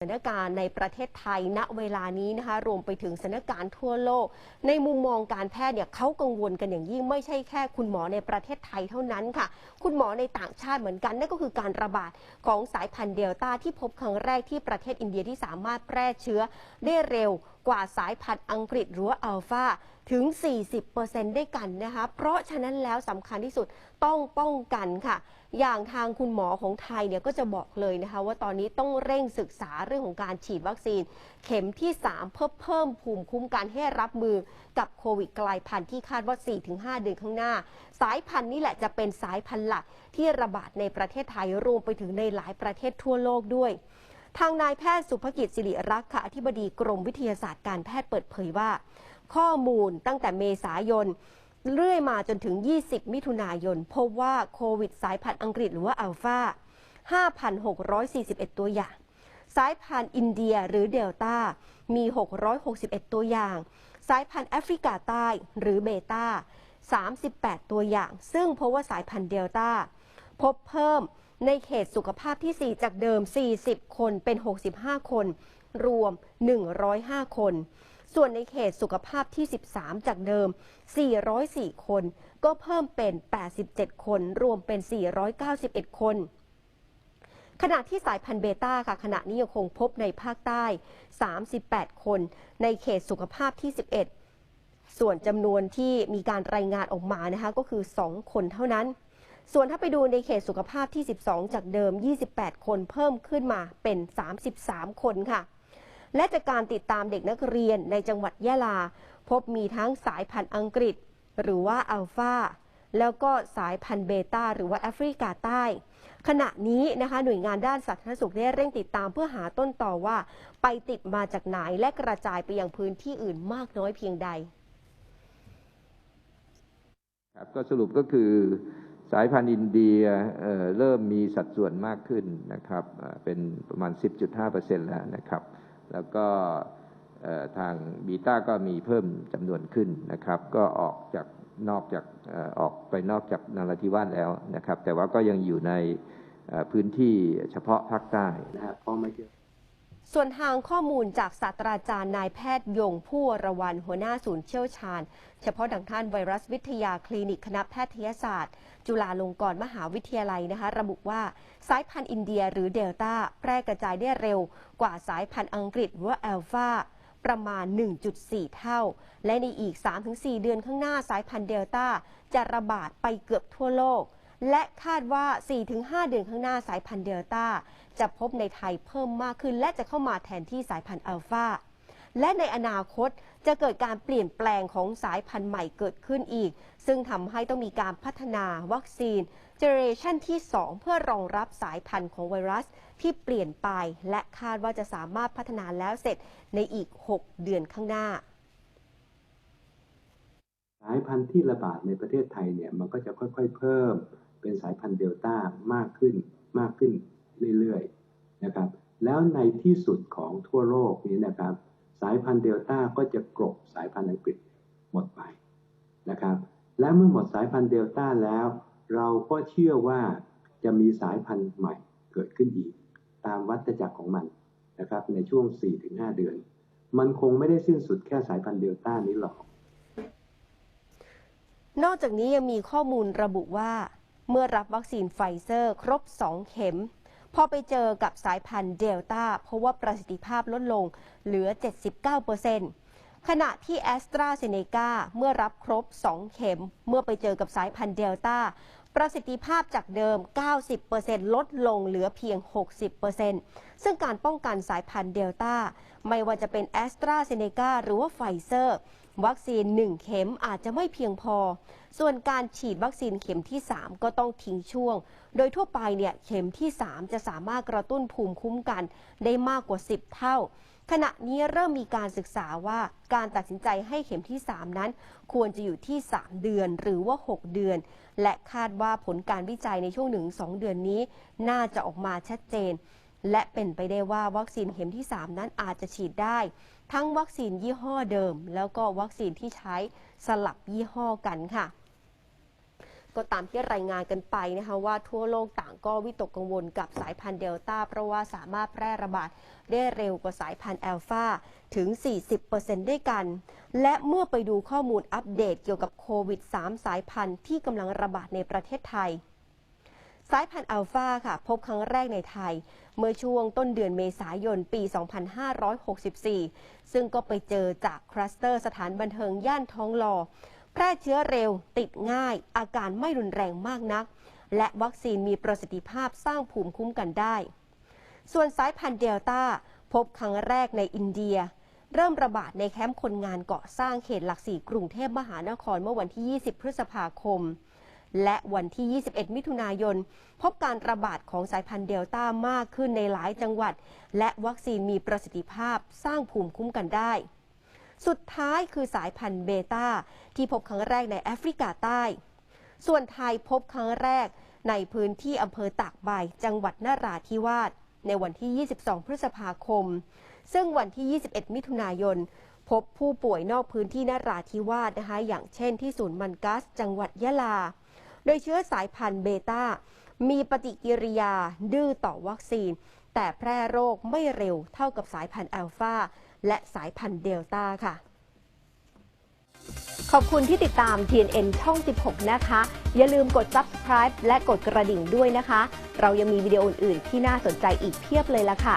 สถานการณ์ในประเทศไทยณเวลานี้นะคะรวมไปถึงสถานการณ์ทั่วโลก ในมุมมองการแพทย์เนี่ยเขากังวลกันอย่างยิ่งไม่ใช่แค่คุณหมอในประเทศไทยเท่านั้นค่ะ คุณหมอในต่างชาติเหมือนกัน นั่นก็คือการระบาดของสายพันธุ์เดลต้าที่พบครั้งแรกที่ประเทศอินเดียที่สามารถแพร่เชื้อได้เร็ว กว่าสายพันธุ์อังกฤษหรือว่าอัลฟาถึง 40%ด้วยกันนะคะ เพราะฉะนั้นแล้วสำคัญที่สุดต้องป้องกันค่ะ อย่างทางคุณหมอของไทยเนี่ยก็จะบอกเลยนะคะ ว่าตอนนี้ต้องเร่งศึกษาเรื่องของการฉีดวัคซีน เข็มที่ 3 เพื่อเพิ่มภูมิคุ้มกันให้รับมือกับโควิดกลายพันธุ์ที่คาดว่า 4-5 เดือนข้างหน้า สายพันธุ์นี้แหละจะเป็นสายพันธุ์หลักที่ระบาดในประเทศไทยรวมไปถึงในหลายประเทศทั่วโลกด้วย ทางนายแพทย์สุภกิจสิริรักษ์ค่ะอธิบดีกรมวิทยาศาสตร์การแพทย์เปิดเผยว่า ข้อมูลตั้งแต่เมษายน เรื่อยมาจนถึง 20 มิถุนายน พบว่าโควิดสายพันธุ์อังกฤษหรือว่าอัลฟา5,641 ตัวอย่าง สายพันธุ์อินเดียหรือเดลต้ามี 661 ตัวอย่าง สายพันธุ์แอฟริกาใต้หรือเบต้า38 ตัวอย่าง ซึ่งพบว่าสายพันธุ์เดลต้าพบเพิ่ม ในเขตสุขภาพที่ 4 จากเดิม 40 คนเป็น 65 คน รวม 105 คน ส่วนในเขตสุขภาพที่ 13 จากเดิม 404 คน ก็เพิ่มเป็น 87 คน รวมเป็น 491 คนขณะที่สายพันธุ์เบต้าค่ะขณะนี้ยังคงพบในภาคใต้ 38 คน ในเขตสุขภาพที่ 11 ส่วนจำนวนที่มีการรายงานออกมานะคะก็คือ 2 คนเท่านั้น ส่วนถ้าไปดูในเขตสุขภาพที่ 12 จากเดิม 28 คนเพิ่มขึ้นมาเป็น 33 คนค่ะ และจากการติดตามเด็กนักเรียนในจังหวัดยะลา พบมีทั้งสายพันธุ์อังกฤษ หรือว่าอัลฟาแล้วก็สายพันธุ์เบต้าหรือว่าแอฟริกาใต้ ขณะนี้นะคะหน่วยงานด้านสาธารณสุขได้เร่งติดตามเพื่อหาต้นต่อว่า ไปติดมาจากไหนและกระจายไปยังพื้นที่อื่นมากน้อยเพียงใดครับก็สรุปก็คือ สายพันธุ์อินเดียเเริ่มมีสัดส่วนมากขึ้นนะครับเป็นประมาณ 10.5%แล้วนะครับ แล้วก็ทางบีต้าก็มีเพิ่มจำนวนขึ้นนะครับ ก็ออกจากนอกจากออกไปนอกจากนราธิวาสแล้วนะครับ แต่ว่าก็ยังอยู่ในพื้นที่เฉพาะภาคใต้นะฮะเพราะไม่เกี่ยว ส่วนทางข้อมูลจากศาสตราจารย์นายแพทย์ยงผู้วรวันหัวหน้าศูนย์เชี่ยวชาญ เฉพาะดังท่านไวรัสวิทยาคลินิกคณะแพทยศาสตร์ จุฬาลงกรณ์มหาวิทยาลัยนะคะ ระบุว่าสายพันธุ์อินเดียหรือเดลต้าแพร่กระจายได้เร็วกว่าสายพันธุ์อังกฤษหรือว่าอัลฟาประมาณ 1.4 เท่า และในอีก 3-4 เดือนข้างหน้าสายพันธุ์เดลต้าจะระบาดไปเกือบทั่วโลก และคาดว่า 4-5 เดือนข้างหน้าสายพันธุ์เดลต้าจะพบในไทยเพิ่มมากขึ้น และจะเข้ามาแทนที่สายพันธุ์อัลฟาและในอนาคตจะเกิดการเปลี่ยนแปลงของสายพันธุ์ใหม่เกิดขึ้นอีก ซึ่งทำให้ต้องมีการพัฒนาวัคซีนเจเนเรชันที่ 2 เพื่อรองรับสายพันธุ์ของไวรัสที่เปลี่ยนไป และคาดว่าจะสามารถพัฒนาแล้วเสร็จในอีก 6 เดือนข้างหน้า สายพันธุ์ที่ระบาดในประเทศไทยเนี่ยมันก็จะค่อยๆเพิ่ม เป็นสายพันธุ์เดลต้ามากขึ้นมากขึ้นเรื่อยๆนะครับแล้วในที่สุดของทั่วโลกนี้นะครับ สายพันธุ์เดลต้าก็จะกลบสายพันธุ์อังกฤษหมดไปนะครับและเมื่อหมดสายพันธุ์เดลต้าแล้ว เราก็เชื่อว่าจะมีสายพันธุ์ใหม่เกิดขึ้นอีก ตามวัฏจักรของมันนะครับในช่วง 4-5 เดือน มันคงไม่ได้สิ้นสุดแค่สายพันธุ์เดลต้านี้หรอก นอกจากนี้ยังมีข้อมูลระบุว่า เมื่อรับวัคซีนไฟเซอร์ครบ 2 เข็ม พอไปเจอกับสายพันธุ์เดลต้าเพราะว่าประสิทธิภาพลดลงเหลือ 79%ขณะที่แอสตราเซเนกาเมื่อรับครบ 2 เข็ม เมื่อไปเจอกับสายพันธุ์เดลต้าประสิทธิภาพจากเดิม 90%ลดลงเหลือเพียง 60%ซึ่งการป้องกันสายพันธุ์เดลต้า ไม่ว่าจะเป็นแอสตราเซเนกาหรือว่าไฟเซอร์ วัคซีน 1 เข็มอาจจะไม่เพียงพอ ส่วนการฉีดวัคซีนเข็มที่ 3 ก็ต้องทิ้งช่วง โดยทั่วไปเนี่ยเข็มที่ 3 จะสามารถกระตุ้นภูมิคุ้มกันได้มากกว่า 10 เท่า ขณะนี้เริ่มมีการศึกษาว่าการตัดสินใจให้เข็มที่ 3 นั้น ควรจะอยู่ที่ 3 เดือนหรือว่า 6 เดือน และคาดว่าผลการวิจัยในช่วง 1-2 เดือนนี้ น่าจะออกมาชัดเจน และเป็นไปได้ว่าวัคซีนเข็มที่ 3 นั้นอาจจะฉีดได้ ทั้งวัคซีนยี่ห้อเดิม แล้วก็วัคซีนที่ใช้สลับยี่ห้อกันค่ะ ก็ตามที่รายงานกันไปนะคะว่าทั่วโลกต่างก็วิตกกังวลกับสายพันธุ์เดลต้าเพราะว่าสามารถแพร่ระบาดได้เร็วกว่าสายพันธุ์แอลฟาถึง 40%ด้วยกัน และเมื่อไปดูข้อมูลอัปเดตเกี่ยวกับโควิด 3 สายพันธุ์ที่กำลังระบาดในประเทศไทย สายพันธุ์อัลฟาค่ะ พบครั้งแรกในไทย เมื่อช่วงต้นเดือนเมษายนปี 2564 ซึ่งก็ไปเจอจากคลัสเตอร์สถานบันเทิงย่านทองหล่อแพร่เชื้อเร็ว ติดง่าย อาการไม่รุนแรงมากนัก และวัคซีนมีประสิทธิภาพสร้างภูมิคุ้มกันได้ ส่วนสายพันธุ์เดลต้าพบครั้งแรกในอินเดีย เริ่มระบาดในแคมป์คนงานเกาะสร้างเขตหลักสี่กรุงเทพมหานครเมื่อวันที่ 20 พฤษภาคม และวันที่ 21 มิถุนายน พบการระบาดของสายพันธุ์เดลต้ามากขึ้นในหลายจังหวัด และวัคซีนมีประสิทธิภาพสร้างภูมิคุ้มกันได้ สุดท้ายคือสายพันธุ์เบต้าที่พบครั้งแรกในแอฟริกาใต้ ส่วนไทยพบครั้งแรกในพื้นที่อำเภอตากใบ จังหวัดนราธิวาสในวันที่ 22 พฤษภาคม ซึ่งวันที่ 21 มิถุนายน พบผู้ป่วยนอกพื้นที่นราธิวาสนะคะ อย่างเช่นที่ศูนย์มันกัส จังหวัดยะลา โดยเชื้อสายพันธุ์เบต้ามีปฏิกิริยาดื้อต่อวัคซีน แต่แพร่โรคไม่เร็วเท่ากับสายพันธุ์อัลฟาและสายพันธุ์เดลต้าค่ะ ขอบคุณที่ติดตาม TNN ช่อง 16 นะคะ อย่าลืมกด subscribe และกดกระดิ่งด้วยนะคะ เรายังมีวิดีโออื่นๆที่น่าสนใจอีกเพียบเลยละค่ะ